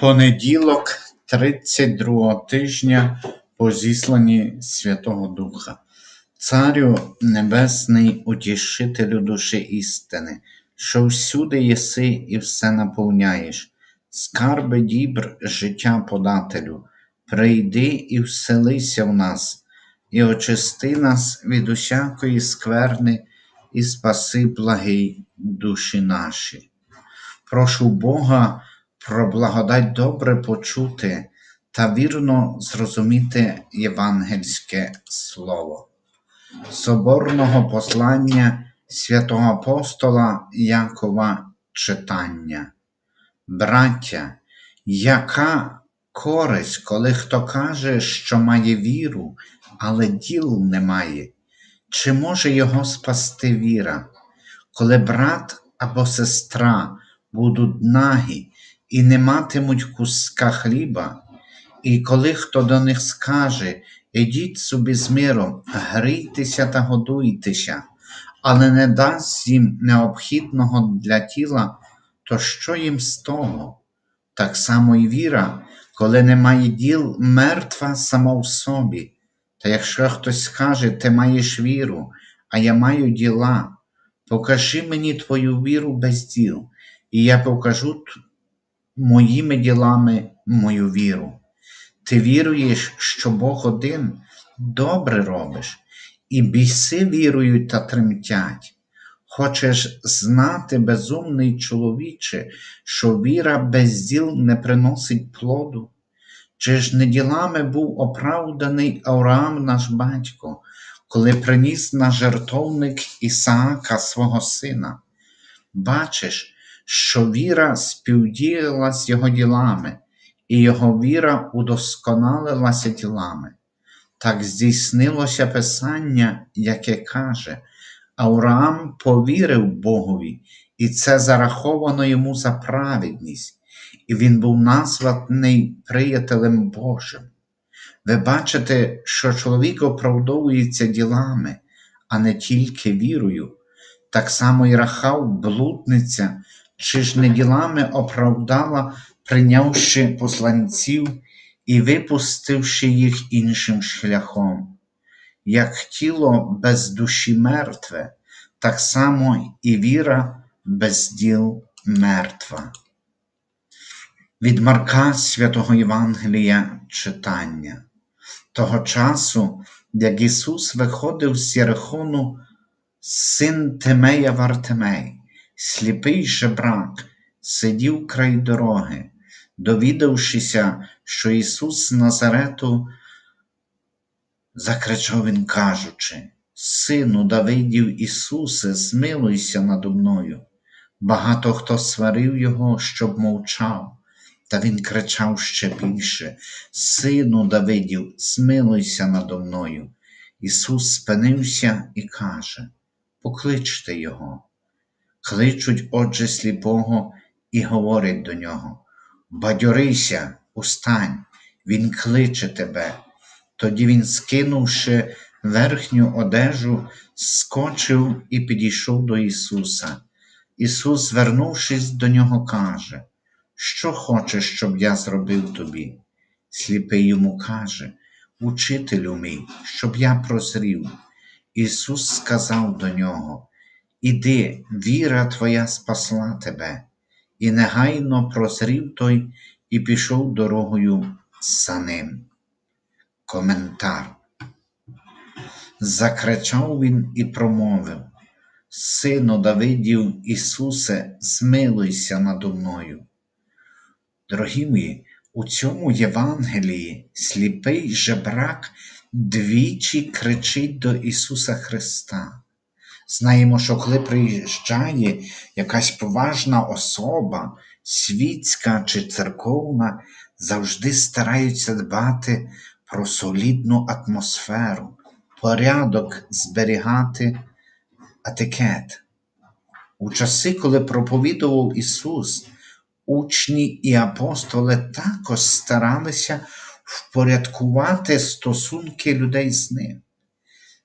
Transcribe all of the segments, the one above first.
Понеділок 32 тижня по зісланні Святого Духа. Царю Небесний, утішителю душі істини, що всюди єси і все наповняєш, скарби дібр життя подателю, прийди і вселися в нас, і очисти нас від усякої скверни, і спаси благий душі наші. Прошу Бога про благодать добре почути та вірно зрозуміти євангельське слово. Соборного послання святого апостола Якова читання. Браття, яка користь, коли хто каже, що має віру, але діл немає? Чи може його спасти віра, коли брат або сестра будуть нагі і не матимуть куска хліба, і коли хто до них скаже, ідіть собі з миром, грійтеся та годуйтеся, але не дасть їм необхідного для тіла, то що їм з того? Так само і віра, коли немає діл, мертва сама в собі. Та якщо хтось скаже, ти маєш віру, а я маю діла, покажи мені твою віру без діл, і я покажу моїми ділами мою віру. Ти віруєш, що Бог один, добре робиш, і біси вірують та тремтять. Хочеш знати, безумний чоловіче, що віра без діл не приносить плоду? Чи ж не ділами був оправданий Авраам наш батько, коли приніс на жертовник Ісаака свого сина? Бачиш, що віра співдіяла його ділами, і його віра удосконалилася ділами. Так здійснилося Писання, яке каже, Авраам повірив Богові, і це зараховано йому за праведність, і він був названий приятелем Божим. Ви бачите, що чоловік оправдовується ділами, а не тільки вірою. Так само і Рахав, блудниця, чи ж не ділами оправдала, прийнявши посланців і випустивши їх іншим шляхом. Як тіло без душі мертве, так само і віра без діл мертва. Від Марка Святого Євангелія читання. Того часу, як Ісус виходив з Єрихону, син Тимея Вартимей, сліпий жебрак, сидів край дороги, довідавшися, що Ісус з Назарету, закричав він, кажучи, Сину Давидів Ісусе, змилуйся надо мною. Багато хто сварив його, щоб мовчав, та він кричав ще більше: Сину Давидів, змилуйся надо мною. Ісус спинився і каже: Покличте Його. Кличуть, отже, сліпого і говорять до нього: Бадьорися, устань, Він кличе тебе. Тоді він, скинувши верхню одежу, скочив і підійшов до Ісуса. Ісус, звернувшись до нього, каже, Що хочеш, щоб я зробив тобі? Сліпий йому каже, Учителю мій, щоб я прозрів. Ісус сказав до нього, Іди, віра твоя спасла тебе, і негайно прозрів той і пішов дорогою за ним. Коментар. Закричав він і промовив: Сину Давидів Ісусе, змилуйся надо мною. Дорогі мої, у цьому Євангелії сліпий жебрак двічі кричить до Ісуса Христа. Знаємо, що коли приїжджає якась поважна особа, світська чи церковна, завжди стараються дбати про солідну атмосферу, порядок зберігати етикет. У часи, коли проповідував Ісус, учні і апостоли також старалися впорядкувати стосунки людей з ним.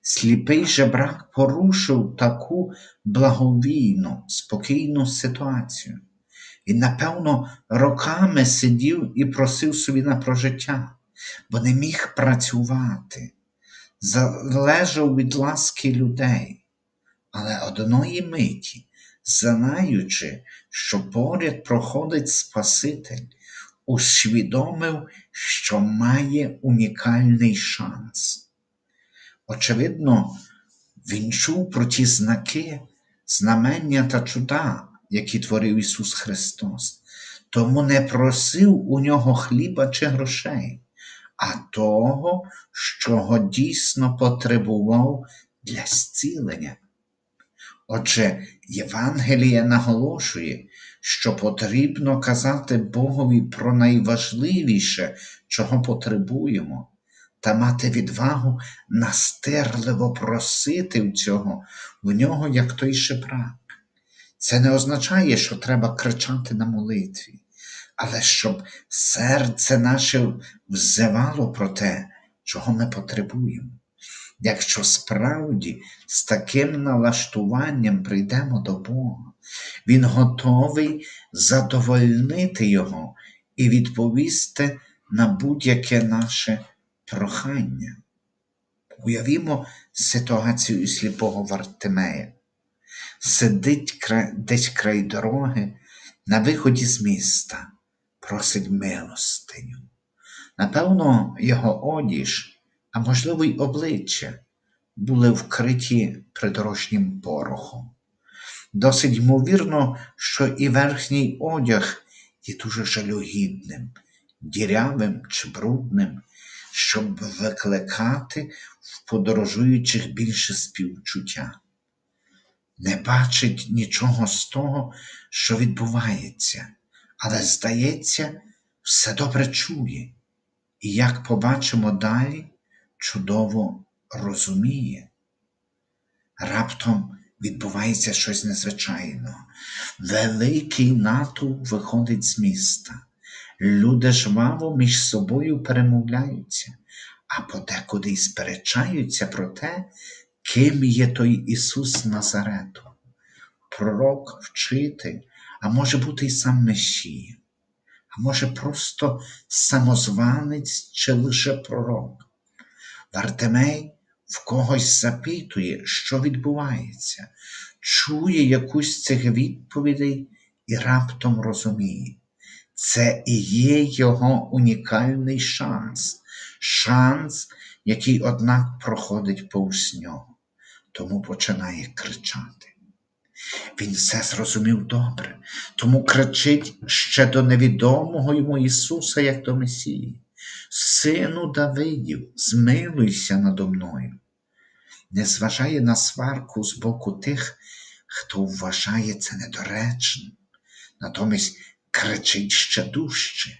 Сліпий жебрак порушив таку благовійну, спокійну ситуацію. Він, напевно, роками сидів і просив собі на прожиття, бо не міг працювати, залежав від ласки людей. Але одної миті, знаючи, що поряд проходить Спаситель, усвідомив, що має унікальний шанс. Очевидно, він чув про ті знаки, знамення та чуда, які творив Ісус Христос, тому не просив у нього хліба чи грошей, а того, що дійсно потребував для зцілення. Отже, Євангеліє наголошує, що потрібно казати Богові про найважливіше, чого потребуємо, та мати відвагу настирливо просити цього в нього, як той шепрак. Це не означає, що треба кричати на молитві, але щоб серце наше взивало про те, чого ми потребуємо. Якщо справді з таким налаштуванням прийдемо до Бога, Він готовий задовольнити Його і відповісти на будь-яке наше прохання. Уявімо ситуацію сліпого Вартимея. Сидить десь край дороги на виході з міста, просить милостиню. Напевно, його одіж, а можливо, й обличчя, були вкриті придорожнім порохом. Досить ймовірно, що і верхній одяг є дуже жалюгідним, дірявим чи брудним, щоб викликати в подорожуючих більше співчуття. Не бачить нічого з того, що відбувається, але, здається, все добре чує, і, як побачимо далі, чудово розуміє. Раптом відбувається щось незвичайного. Великий натовп виходить з міста. Люди жваво між собою перемовляються, а подекуди й сперечаються про те, ким є той Ісус Назарету. Пророк, вчитель, а може бути й сам Месія, а може просто самозванець чи лише пророк. Вартимей в когось запитує, що відбувається, чує якусь цих відповідей і раптом розуміє. Це і є його унікальний шанс, шанс, який, однак, проходить повз нього, тому починає кричати. Він все зрозумів добре, тому кричить ще до невідомого йому Ісуса, як до Месії. Сину Давидів, змилуйся надо мною. Не зважає на сварку з боку тих, хто вважає це недоречним, натомість кричить ще дужче,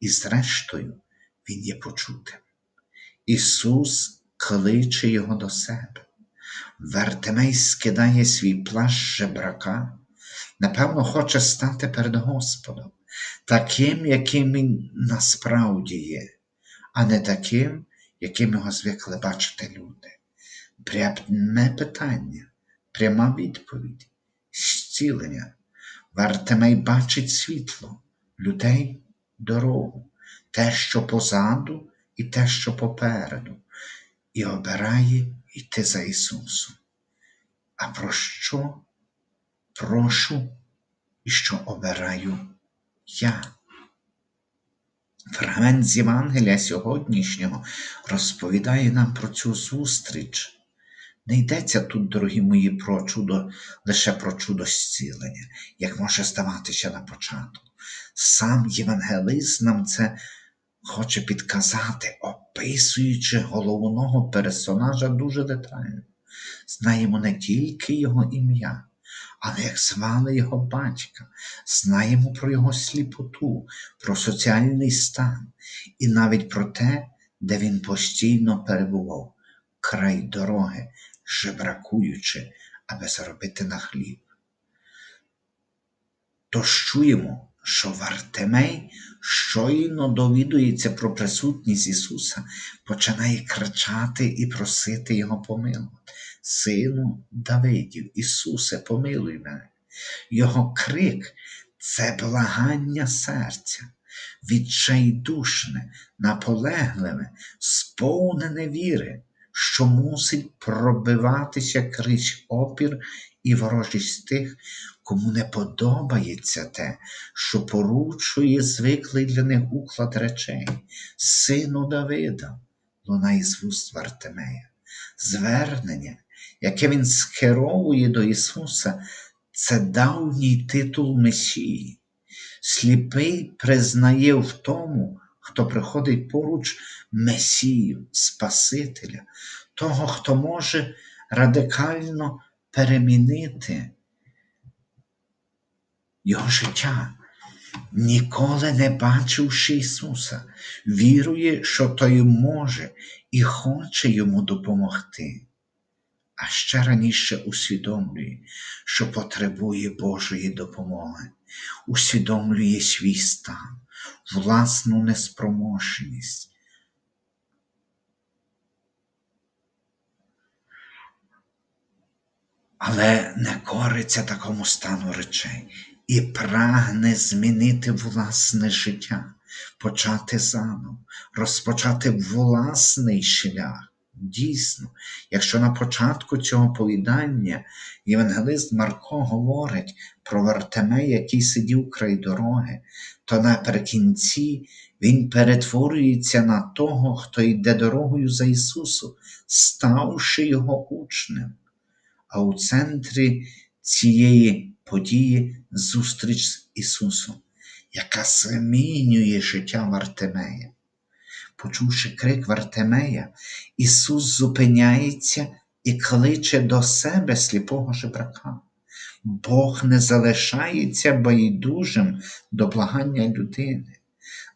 і, зрештою, він є почутим. Ісус кличе його до себе. Вертемей скидає свій плащ жебрака, напевно, хоче стати перед Господом, таким, яким він насправді є, а не таким, яким його звикли бачити люди. Пряме питання, пряма відповідь, зцілення. Вартимей бачить світло, людей дорогу, те, що позаду, і те, що попереду, і обирає йти за Ісусом. А про що прошу і що обираю я? Фрагмент з Євангелія сьогоднішнього розповідає нам про цю зустріч. Не йдеться тут, дорогі мої, про чудо, лише про чудо зцілення, як може здаватися на початку. Сам євангелист нам це хоче підказати, описуючи головного персонажа дуже детально. Знаємо не тільки його ім'я, але як звали його батька, знаємо про його сліпоту, про соціальний стан і навіть про те, де він постійно перебував, край дороги, жебракуючи, аби заробити на хліб. Тож чуємо, що Вартимей щойно довідується про присутність Ісуса, починає кричати і просити Його помилувати. Сину Давидів, Ісусе, помилуй мене. Його крик це благання серця, відчайдушне, наполегливе, сповнене віри, що мусить пробиватися крізь опір і ворожість тих, кому не подобається те, що порушує звиклий для них уклад речей, сину Давида, лунає з вуст Вартимея. Звернення, яке він скеровує до Ісуса, це давній титул Месії. Сліпий признає в тому, хто приходить поруч Месію, Спасителя, того, хто може радикально перемінити його життя, ніколи не бачивши Ісуса, вірує, що Той може і хоче йому допомогти, а ще раніше усвідомлює, що потребує Божої допомоги, усвідомлює свій стан, власну неспроможність. Але не кориться такому стану речей і прагне змінити власне життя, почати заново, розпочати власний шлях. Дійсно, якщо на початку цього повідання євангелист Марко говорить про Вартемея, який сидів край дороги, то наприкінці він перетворюється на того, хто йде дорогою за Ісусом, ставши його учнем. А у центрі цієї події зустріч з Ісусом, яка змінює життя Вартемея. Почувши крик Вартемея, Ісус зупиняється і кличе до себе сліпого жебрака. Бог не залишається байдужим до благання людини,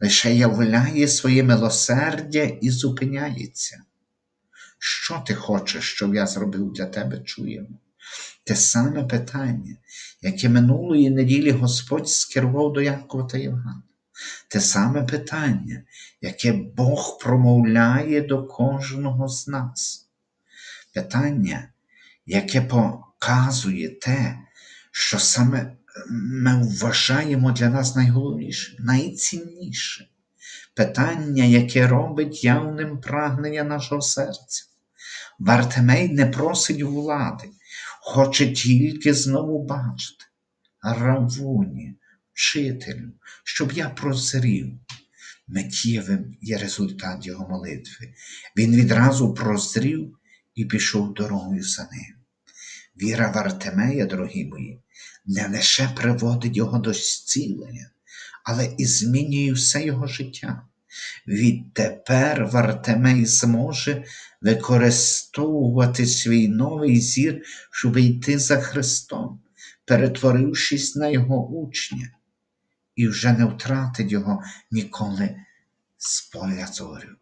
лише являє своє милосердя і зупиняється. Що ти хочеш, щоб я зробив для тебе, чуємо? Те саме питання, яке минулої неділі Господь скерував до Якова та Євгана. Те саме питання, яке Бог промовляє до кожного з нас. Питання, яке показує те, що саме ми вважаємо для нас найголовніше, найцінніше. Питання, яке робить явним прагнення нашого серця. Вартемей не просить влади, хоче тільки знову бачити. Равуні, вчителю, щоб я прозрів. Миттєвим є результат його молитви. Він відразу прозрів і пішов дорогою за ним. Віра Вартемея, дорогі мої, не лише приводить його до зцілення, але і змінює все його життя. Відтепер Вартемей зможе використовувати свій новий зір, щоб йти за Христом, перетворившись на Його учня, і вже не втратить його ніколи з поля зорю.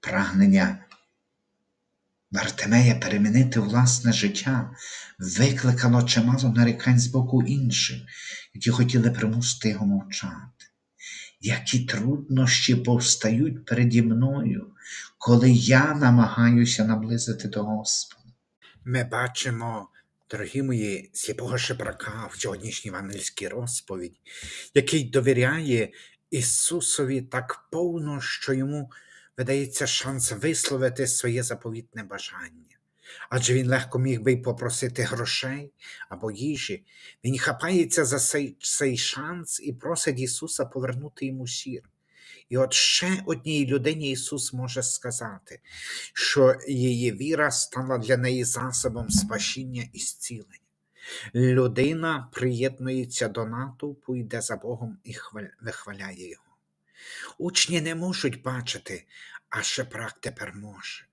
Прагнення Вартемея перемінити власне життя викликало чимало нарікань з боку інших, які хотіли примусити його мовчати. Які труднощі повстають переді мною, коли я намагаюся наблизити до Господа. Ми бачимо, дорогі мої, сліпого шебрака в сьогоднішній євангельській розповіді, який довіряє Ісусові так повно, що йому видається шанс висловити своє заповітне бажання. Адже він легко міг би й попросити грошей або їжі. Він хапається за цей, цей шанс і просить Ісуса повернути йому сір. І от ще одній людині Ісус може сказати, що її віра стала для неї засобом спасіння і зцілення. Людина приєднується до натовпу, йде за Богом і вихваляє Його. Учні не можуть бачити, а шепрак тепер може.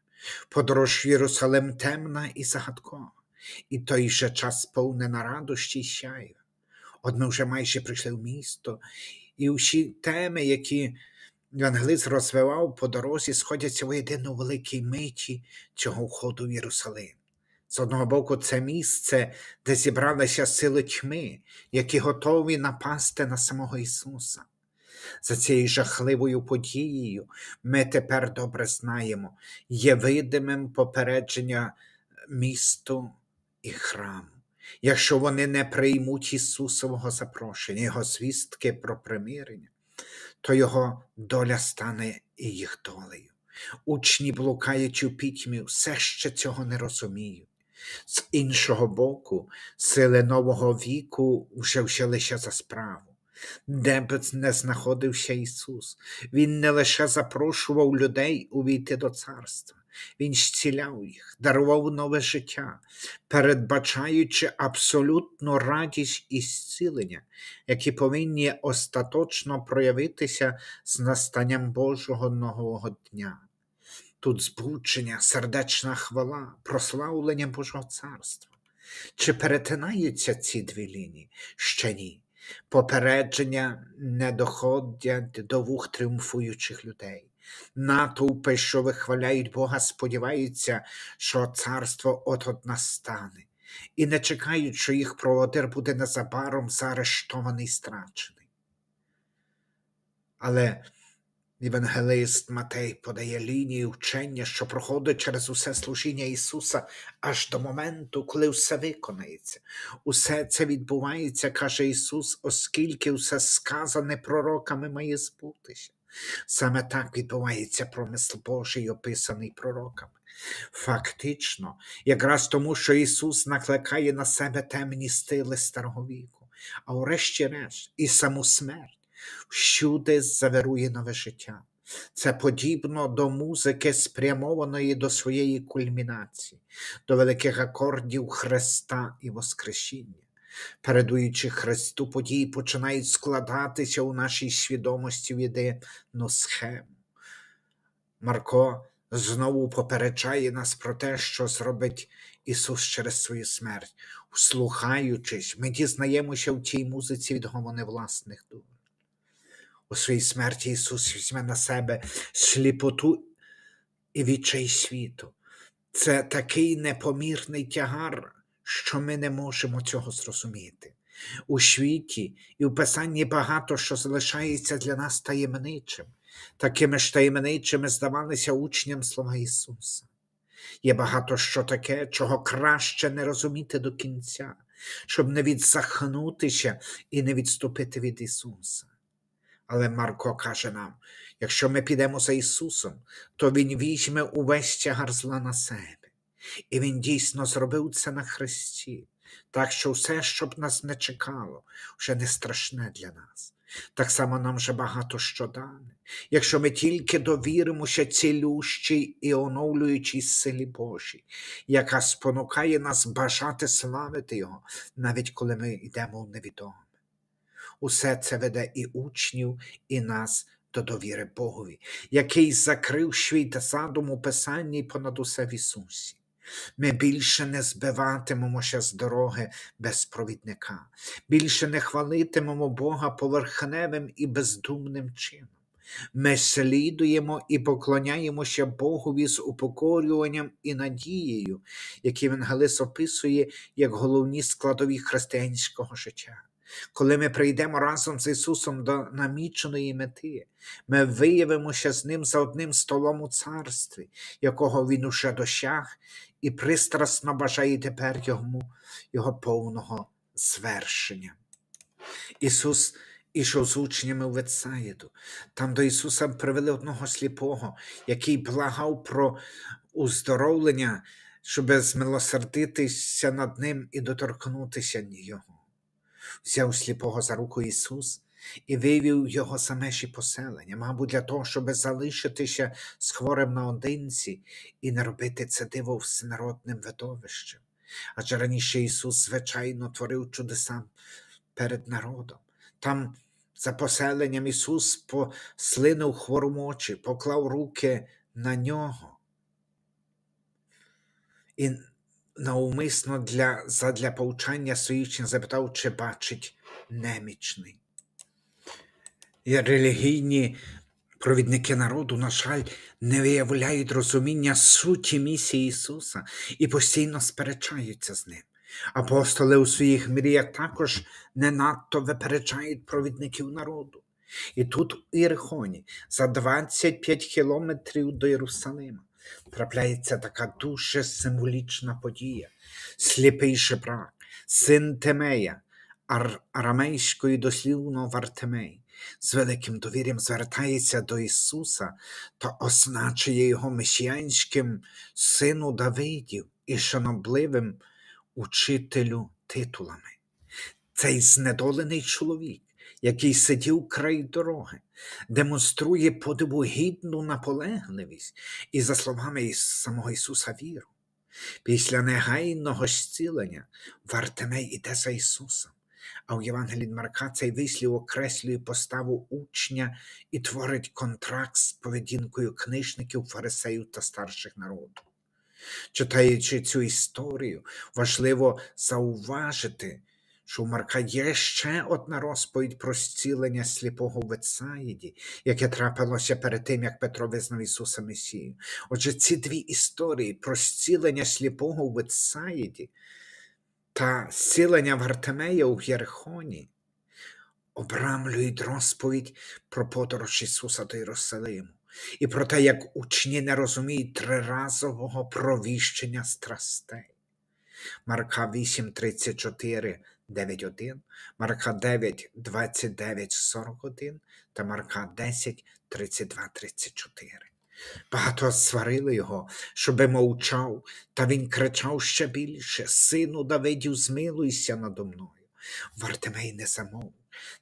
Подорож в Єрусалим темна і загадкова, і той же час сповнена радощі й сяйва. От ми вже майже прийшли в місто, і усі теми, які Євангелист розвивав по дорозі, сходяться воєдино великій миті цього входу в Єрусалим. З одного боку, це місце, де зібралися сили тьми, які готові напасти на самого Ісуса. За цією жахливою подією ми тепер добре знаємо, є видимим попередження місту і храму. якщо вони не приймуть Ісусового запрошення, Його звістки про примирення, то Його доля стане і їх долею. Учні, блукаючи у пітьмі, все ще цього не розуміють. З іншого боку, сили нового віку вже взялися за справу. Де б не знаходився Ісус, Він не лише запрошував людей увійти до царства, Він зціляв їх, дарував нове життя, передбачаючи абсолютну радість і зцілення, які повинні остаточно проявитися з настанням Божого нового дня. Тут збудження, сердечна хвала, прославлення Божого царства. Чи перетинаються ці дві лінії? Ще ні. Попередження не доходять до вух тріумфуючих людей. Натовпи, що вихваляють Бога, сподіваються, що царство от-от настане, і не чекають, що їх проводир буде незабаром заарештований і страчений. Але Євангелист Матей подає лінію вчення, що проходить через усе служіння Ісуса аж до моменту, коли все виконається. Усе це відбувається, каже Ісус, оскільки все сказане пророками має збутися. Саме так відбувається промисл Божий, описаний пророками. Фактично, якраз тому, що Ісус накликає на себе темні стили старого віку, а врешті-решт і саму смерть всюди завирує нове життя. Це подібно до музики, спрямованої до своєї кульмінації, до великих акордів Христа і Воскресіння. Передуючи Христу, події починають складатися у нашій свідомості в єдину. Марко знову попереджає нас про те, що зробить Ісус через свою смерть. Вслухаючись, ми дізнаємося в цій музиці відгомони власних душ. У своїй смерті Ісус візьме на себе сліпоту і відчай світу. Це такий непомірний тягар, що ми не можемо цього зрозуміти. У світі і в Писанні багато що залишається для нас таємничим. Такими ж таємничими здавалися учням слова Ісуса. Є багато що таке, чого краще не розуміти до кінця, щоб не відсахнутися і не відступити від Ісуса. Але Марко каже нам: якщо ми підемо за Ісусом, то Він візьме увесь тягар зла на себе. І Він дійсно зробив це на Христі, так що все, що б нас не чекало, вже не страшне для нас. Так само нам вже багато що дане, якщо ми тільки довіримося цілющій і оновлюючій силі Божій, яка спонукає нас бажати славити Його, навіть коли ми йдемо в невідоме. Усе це веде і учнів, і нас до довіри Богові, який закрив свій задум у Писанні понад усе в Ісусі. Ми більше не збиватимемося з дороги без провідника, більше не хвалитимемо Бога поверхневим і бездумним чином. Ми слідуємо і поклоняємося Богові з упокорюванням і надією, які Евангелист описує як головні складові християнського життя. Коли ми прийдемо разом з Ісусом до наміченої мети, ми виявимося з Ним за одним столом у царстві, якого Він уже досяг, і пристрасно бажає тепер йому Його повного звершення. Ісус ішов з учнями в Ветсаїду. Там до Ісуса привели одного сліпого, який благав про уздоровлення, щоб змилосердитися над ним і доторкнутися Його взяв сліпого за руку Ісус і вивів його за поселення, мабуть, для того, щоб залишитися з хворим наодинці і не робити це диво всенародним видовищем. Адже раніше Ісус, звичайно, творив чудеса перед народом. Там за поселенням Ісус послинув хворому очі, поклав руки на нього. І навмисно для, задля повчання своїх запитав, чи бачить немічний. І релігійні провідники народу, на жаль, не виявляють розуміння суті місії Ісуса і постійно сперечаються з ним. Апостоли у своїх мріях також не надто випереджають провідників народу. І тут у Єрихоні за 25 кілометрів до Єрусалима трапляється така дуже символічна подія. Сліпий жебрак син Темея, ар- арамейською дослівно Вартемей, з великим довір'ям звертається до Ісуса та означує його месіянським сину Давидів і шанобливим учителю титулами. Цей знедолений чоловік, який сидів край дороги, демонструє подиву гідну наполегливість і, за словами самого Ісуса, віру. Після негайного зцілення Вартемей іде за Ісусом. А у Євангелії Марка цей вислів окреслює поставу учня і творить контракт з поведінкою книжників, фарисеїв та старших народу. Читаючи цю історію, важливо зауважити, що у Марка є ще одна розповідь про зцілення сліпого в Вецаїді, яке трапилося перед тим, як Петро визнав Ісуса Месію. Отже, ці дві історії про зцілення сліпого в Вецаїді та зцілення Вартемея у Єрихоні обрамлюють розповідь про подорож Ісуса до Єрусалиму і про те, як учні не розуміють триразового провіщення страстей. Марка 8, 34, 9.1, Марка 9, 29, 41 та Марка 10, 32, 34. Багато сварили його, щоби мовчав, та він кричав ще більше: Сину Давидів, змилуйся надо мною. Вартимей не замовк,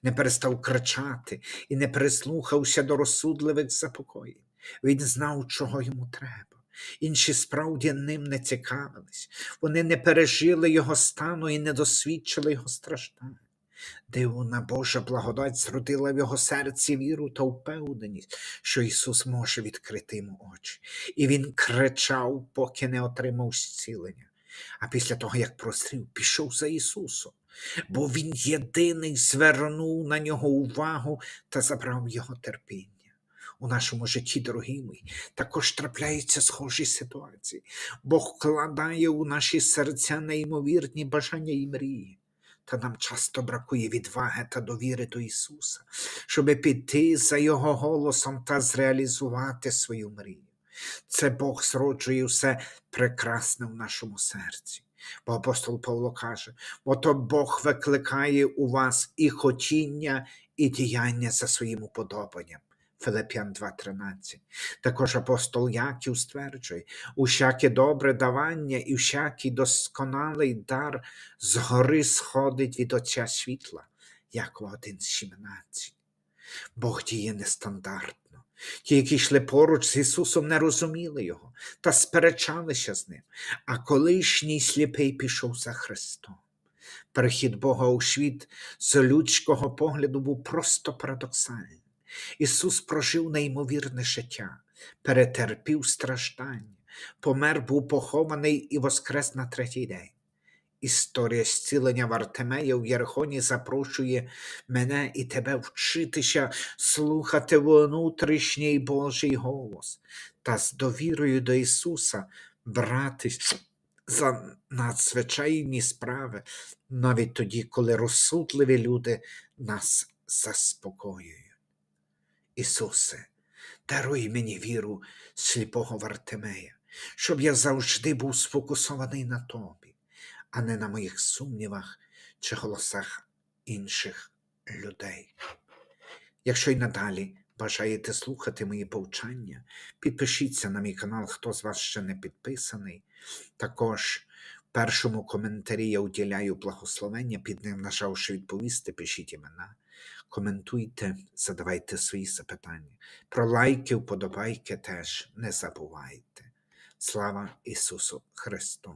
не перестав кричати і не прислухався до розсудливих запокоїв. Він знав, чого йому треба. Інші справді ним не цікавились, вони не пережили його стану і не досвідчили його страждань. Дивна Божа благодать зродила в його серці віру та впевненість, що Ісус може відкрити йому очі. І він кричав, поки не отримав зцілення. А після того, як прозрів, пішов за Ісусом, бо Він єдиний звернув на нього увагу та забрав його терпіння. У нашому житті, дорогі мої, також трапляються схожі ситуації. Бог вкладає у наші серця неймовірні бажання і мрії. Та нам часто бракує відваги та довіри до Ісуса, щоб піти за Його голосом та зреалізувати свою мрію. Це Бог зроджує все прекрасне в нашому серці. Бо апостол Павло каже: ото Бог викликає у вас і хотіння, і діяння за своїм уподобанням. Филип'ян 2.13. Також апостол Яків стверджує, усяке добре давання і всякий досконалий дар згори сходить від Отця світла, Якова 1.17. Бог діє нестандартно. Ті, які йшли поруч з Ісусом, не розуміли Його та сперечалися з ним, а колишній сліпий пішов за Христом. Перехід Бога у світ з людського погляду був просто парадоксальний. Ісус прожив неймовірне життя, перетерпів страждання, помер, був похований і воскрес на третій день. Історія зцілення Вартемея в Єрихоні запрошує мене і тебе вчитися слухати внутрішній Божий голос та з довірою до Ісуса братись за надзвичайні справи, навіть тоді, коли розсудливі люди нас заспокоюють. Ісусе, даруй мені віру сліпого Вартемея, щоб я завжди був сфокусований на Тобі, а не на моїх сумнівах чи голосах інших людей. Якщо й надалі бажаєте слухати мої повчання, підпишіться на мій канал, хто з вас ще не підписаний. Також в першому коментарі я уділяю благословення, під ним нажавши відповісти, пишіть імена, коментуйте, задавайте свої запитання. Про лайки, вподобайки теж не забувайте. Слава Ісусу Христу!